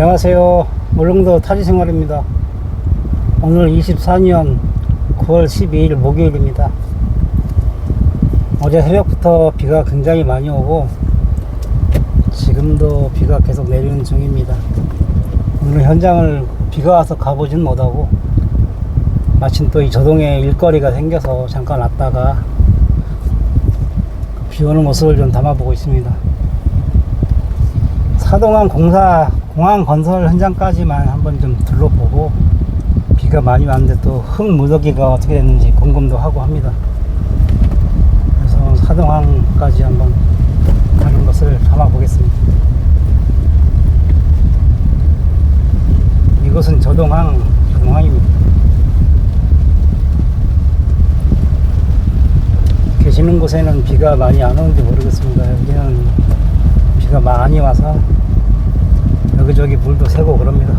안녕하세요. 울릉도 타지생활입니다. 오늘 24년 9월 12일 목요일입니다. 어제 새벽부터 비가 굉장히 많이 오고 지금도 비가 계속 내리는 중입니다. 오늘 현장을 비가 와서 가보진 못하고 마침 또이 조동에 일거리가 생겨서 잠깐 왔다가 비 오는 모습을 좀 담아보고 있습니다. 사동항 공사 공항 건설 현장까지만 한번 좀 둘러보고 비가 많이 왔는데 또 흙 무더기가 어떻게 됐는지 궁금도 하고 합니다. 그래서 사동항까지 한번 가는 것을 담아보겠습니다. 이곳은 저동항 저동항입니다. 계시는 곳에는 비가 많이 안 오는지 모르겠습니다. 여기는 비가 많이 와서 여기저기 물도 새고 그럽니다.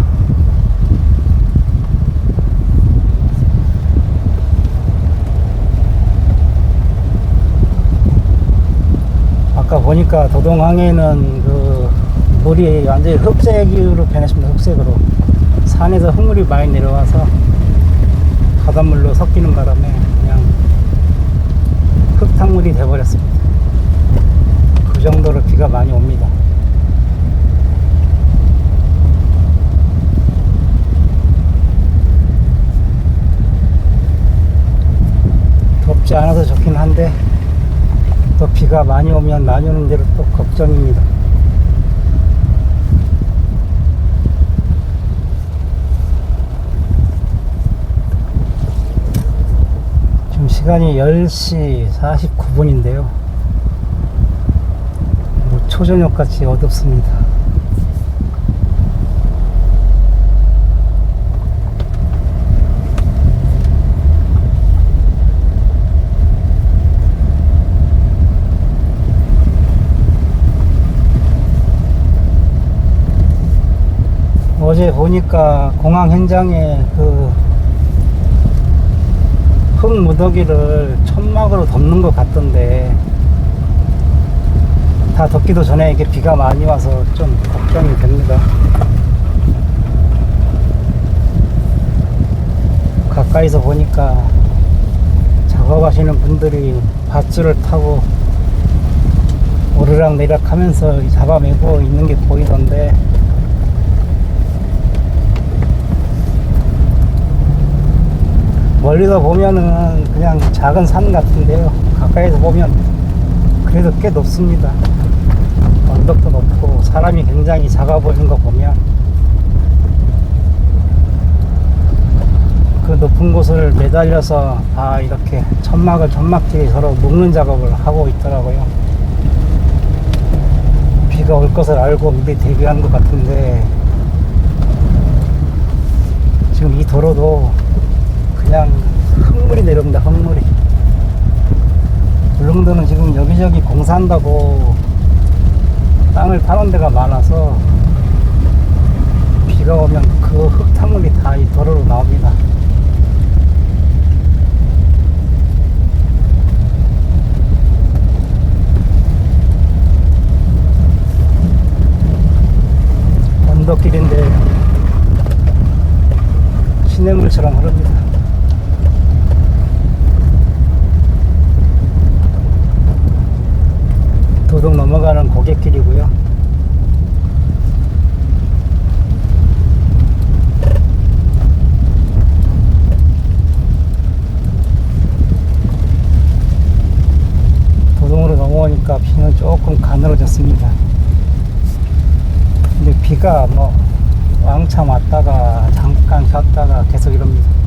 아까 보니까 도동항에는 그 물이 완전히 흑색으로 변했습니다. 흑색으로. 산에서 흙물이 많이 내려와서 바닷물로 섞이는 바람에 그냥 흙탕물이 돼버렸습니다. 그 정도로 비가 많이 옵니다. 덥지 않아서 좋긴 한데 또 비가 많이 오면 많이 오는 대로 또 걱정입니다. 지금 시간이 10시 49분인데요. 뭐 초저녁 같이 어둡습니다. 어제 보니까 공항 현장에 그 흙 무더기를 천막으로 덮는 것 같던데 다 덮기도 전에 이게 비가 많이 와서 좀 걱정이 됩니다. 가까이서 보니까 작업하시는 분들이 밧줄을 타고 오르락 내리락 하면서 잡아매고 있는 게 보이던데 멀리서 보면은 그냥 작은 산 같은데요. 가까이서 보면 그래도 꽤 높습니다. 언덕도 높고 사람이 굉장히 작아 보이는 거 보면 그 높은 곳을 매달려서 다 이렇게 천막을 천막끼리 서로 묶는 작업을 하고 있더라고요. 비가 올 것을 알고 미리 대비한 것 같은데 지금 이 도로도 그냥 흙물이 내려옵니다 흙물이. 울릉도는 지금 여기저기 공사한다고 땅을 파는 데가 많아서 비가 오면 그 흙탕물이 다 이 도로로 나옵니다. 언덕길인데 시냇물처럼 흐릅니다 도둑 넘어가는 고갯길이고요. 도동으로 넘어오니까 비는 조금 가늘어졌습니다. 근데 비가 뭐 왕창 왔다가 잠깐 쉬었다가 계속 이럽니다.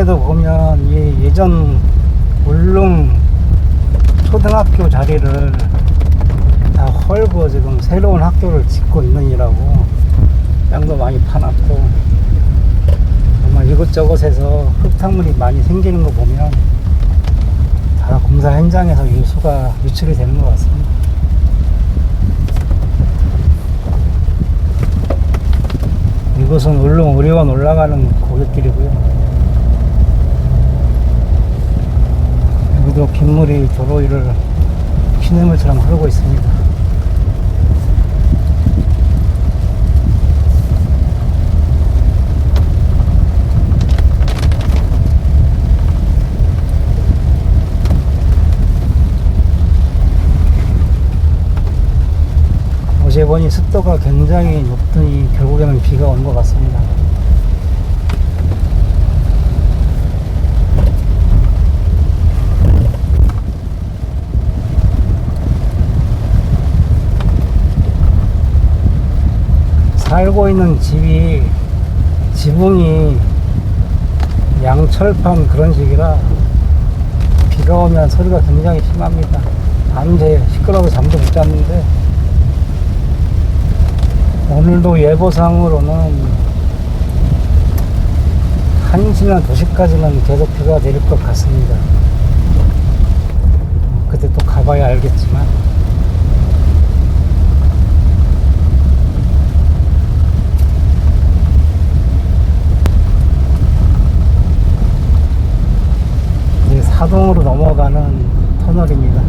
도동에도 보면 이 예전 울릉 초등학교 자리를 다 헐고 지금 새로운 학교를 짓고 있느니라고 땅도 많이 파놨고 정말 이곳저곳에서 흙탕물이 많이 생기는 거 보면 다 공사 현장에서 유수가 유출이 되는 것 같습니다. 이곳은 울릉 의료원 올라가는 고갯길이고요. 여기도 빗물이 도로 위를 시냇물처럼 흐르고 있습니다. 어제 보니 습도가 굉장히 높더니 결국에는 비가 온 것 같습니다. 살고 있는 집이 지붕이 양철판 그런 식이라 비가 오면 소리가 굉장히 심합니다. 밤새 시끄러워서 잠도 못 잤는데 오늘도 예보상으로는 1시나 2시까지는 계속 비가 내릴 것 같습니다. 그때 또 가봐야 알겠지만 이제 사동으로 넘어가는 터널입니다.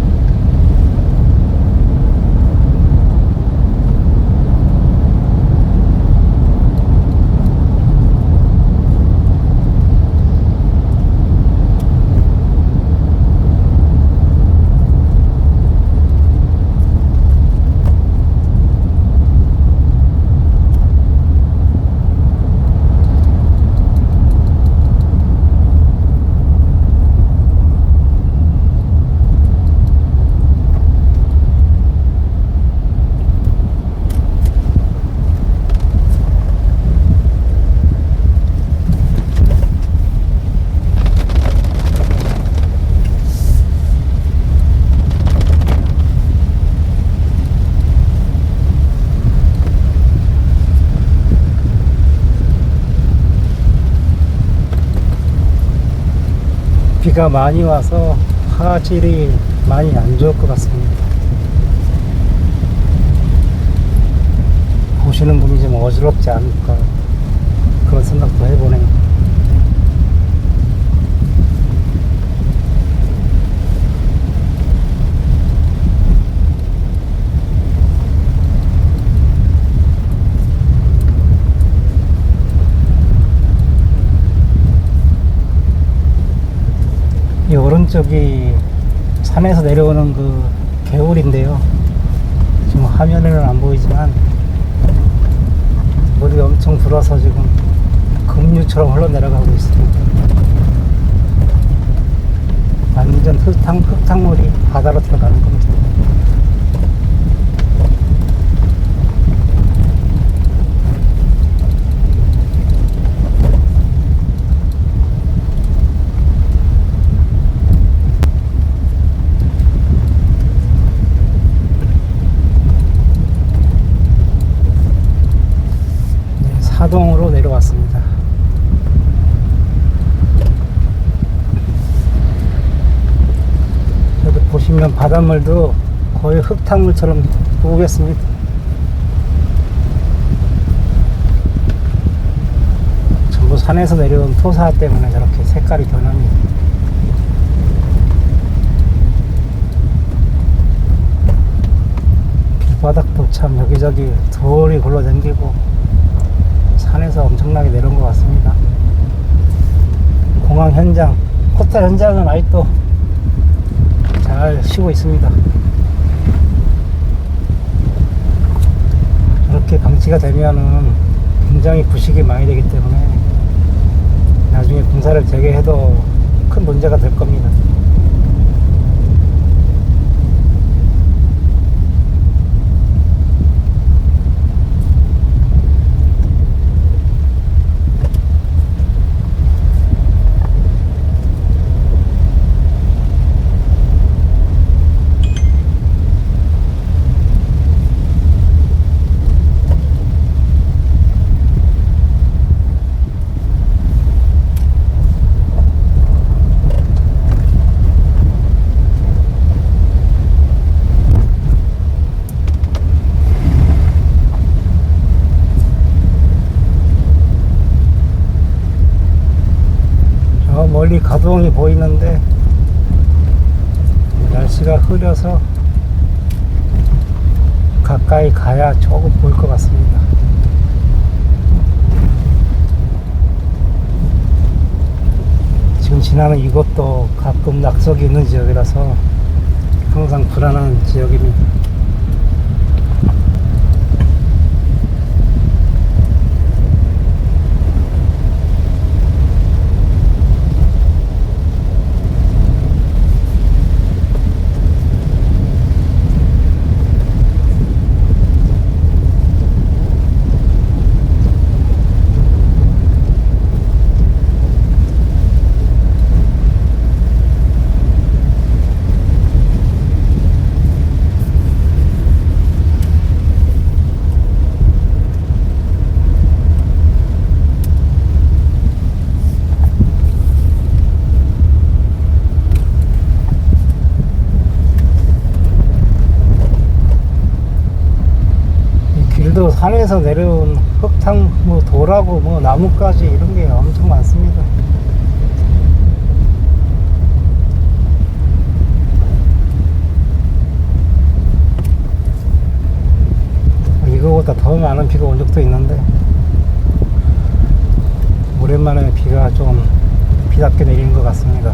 비가 많이 와서 화질이 많이 안 좋을 것 같습니다. 보시는 분이 좀 어지럽지 않을까 그런 생각도 해보네요. 이 오른쪽이 산에서 내려오는 그 개울인데요. 지금 화면에는 안 보이지만 물이 엄청 불어서 지금 급류처럼 흘러내려가고 있습니다. 완전 흙탕, 흙탕물이 바다로 들어가는 겁니다. 네, 사동으로 내려왔습니다. 여기 보시면 바닷물도 거의 흙탕물처럼 보겠습니다. 전부 산에서 내려온 토사 때문에 저렇게 색깔이 변합니다. 길바닥도 참 여기저기 돌이 굴러다니고 산에서 엄청나게 내려온 것 같습니다. 공항 현장, 호텔 현장은 아직도 잘 쉬고 있습니다. 이렇게 방치가 되면은 굉장히 부식이 많이 되기 때문에 나중에 공사를 재개해도 큰 문제가 될 겁니다. 멀리 가동이 보이는데 날씨가 흐려서 가까이 가야 조금 보일 것 같습니다. 지금 지나는 이곳도 가끔 낙석이 있는 지역이라서 항상 불안한 지역입니다. 이 산에서 내려온 흙탕, 뭐 돌하고 뭐 나뭇가지 이런 게 엄청 많습니다. 이거보다 더 많은 비가 온 적도 있는데 오랜만에 비가 좀 비답게 내리는 것 같습니다.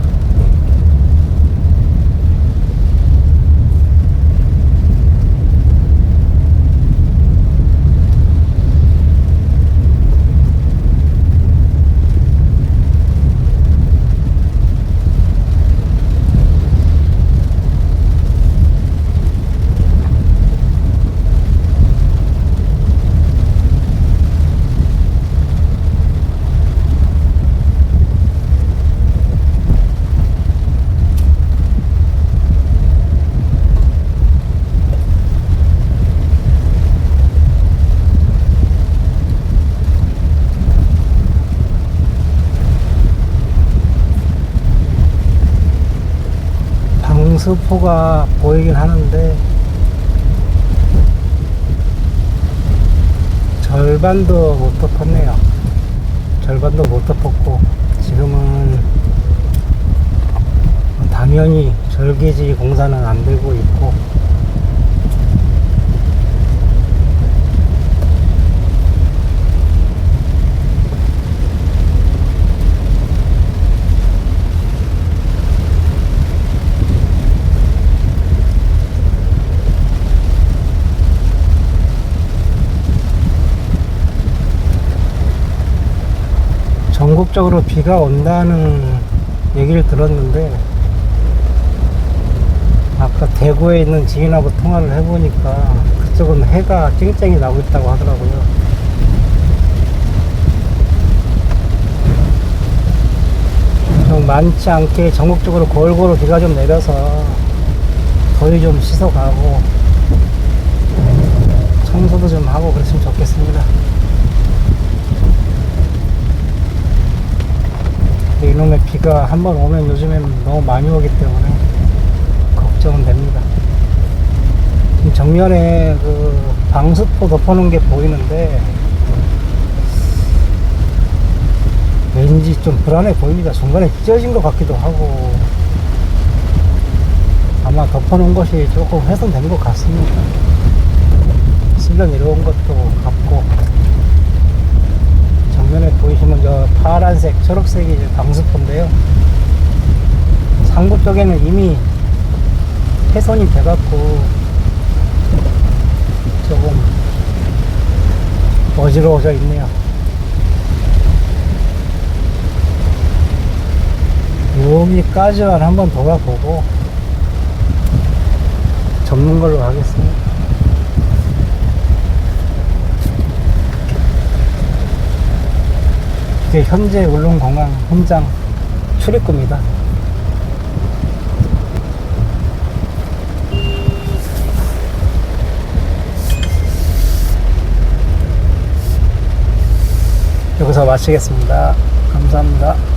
방수포가 보이긴 하는데 절반도 못 덮었네요. 절반도 못 덮었고 지금은 당연히 절기지 공사는 안 되고 있고 전국적으로 비가 온다는 얘기를 들었는데 아까 대구에 있는 지인하고 통화를 해보니까 그쪽은 해가 쨍쨍이 나고 있다고 하더라고요. 좀 많지 않게 전국적으로 골고루 비가 좀 내려서 더위 좀 씻어가고 청소도 좀 하고 그랬으면 좋겠습니다. 근데 이놈의 비가 한 번 오면 요즘엔 너무 많이 오기 때문에 걱정은 됩니다. 지금 정면에 그 방수포 덮어놓은 게 보이는데 왠지 좀 불안해 보입니다. 중간에 찢어진 것 같기도 하고 아마 덮어놓은 것이 조금 훼손된 것 같습니다. 쓸려 내려온 것도 같고 정면에 보이시면 저 파란색, 초록색이 방수포인데요. 상부 쪽에는 이미 훼손이 돼갖고 조금 어지러워져 있네요. 여기까지만 한번 돌아보고 접는 걸로 하겠습니다. 이게 현재 울릉공항 현장 출입구입니다. 여기서 마치겠습니다. 감사합니다.